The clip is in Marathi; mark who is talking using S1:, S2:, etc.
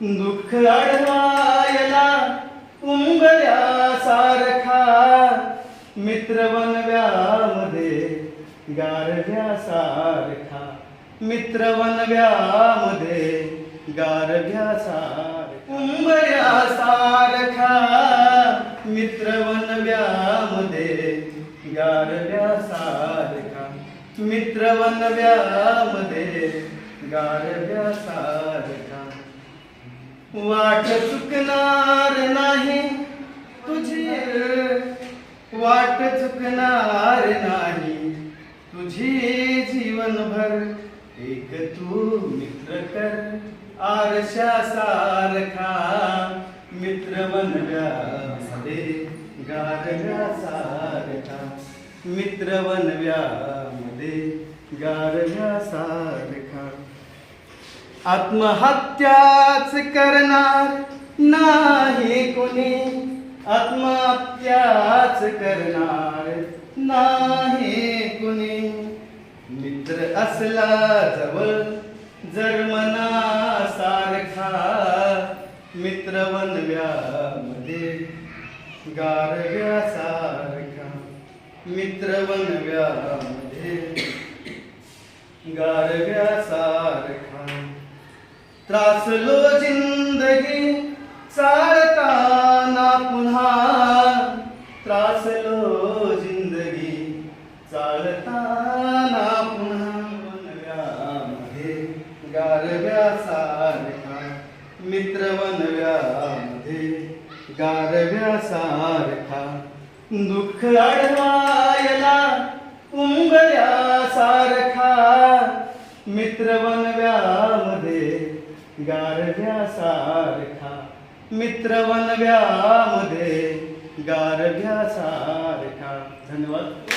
S1: दुःख अडवायला उंबऱ्या सारखा. मित्र बनव्यामध्ये गारव्या सारखा. मित्र बनव्यामध्ये गारव्या सारखा. उंबऱ्या सारखा. मित्र बनव्यामध्ये गारव्या सारखा. मित्र बनव्यामध्ये गारव्या सारखा. वाट चुकणार नाही तुझी. वाट चुकणार नाही तुझी जीवनभर. एक तू मित्र कर आरशा सारखा. मित्र बनव्यामध्ये गारव्या सारखा. मित्र बनव्यामध्ये गारव्या सारखा. आत्महत्याच करणार नाही कोणी. आत्महत्याच करणार नाही कुणी. मित्र असला जवळ जर मनासारखा मित्र वनव्यामध्ये गारव्या सारखा मित्र वनव्यामध्ये गारव्या त्रासलो जिंदगी चालताना पुन्हा. त्रासलो जिंदगी चालताना पुन्हा वनव्यामध्ये गारव्या सारखा मित्र वनव्यामध्ये गारव्या सारखा दुःख अडवायला उंबऱ्या सारखा मित्र वनव्या गारव्या सारखा मित्र वनव्यामध्ये गारव्या सारखा धन्यवाद.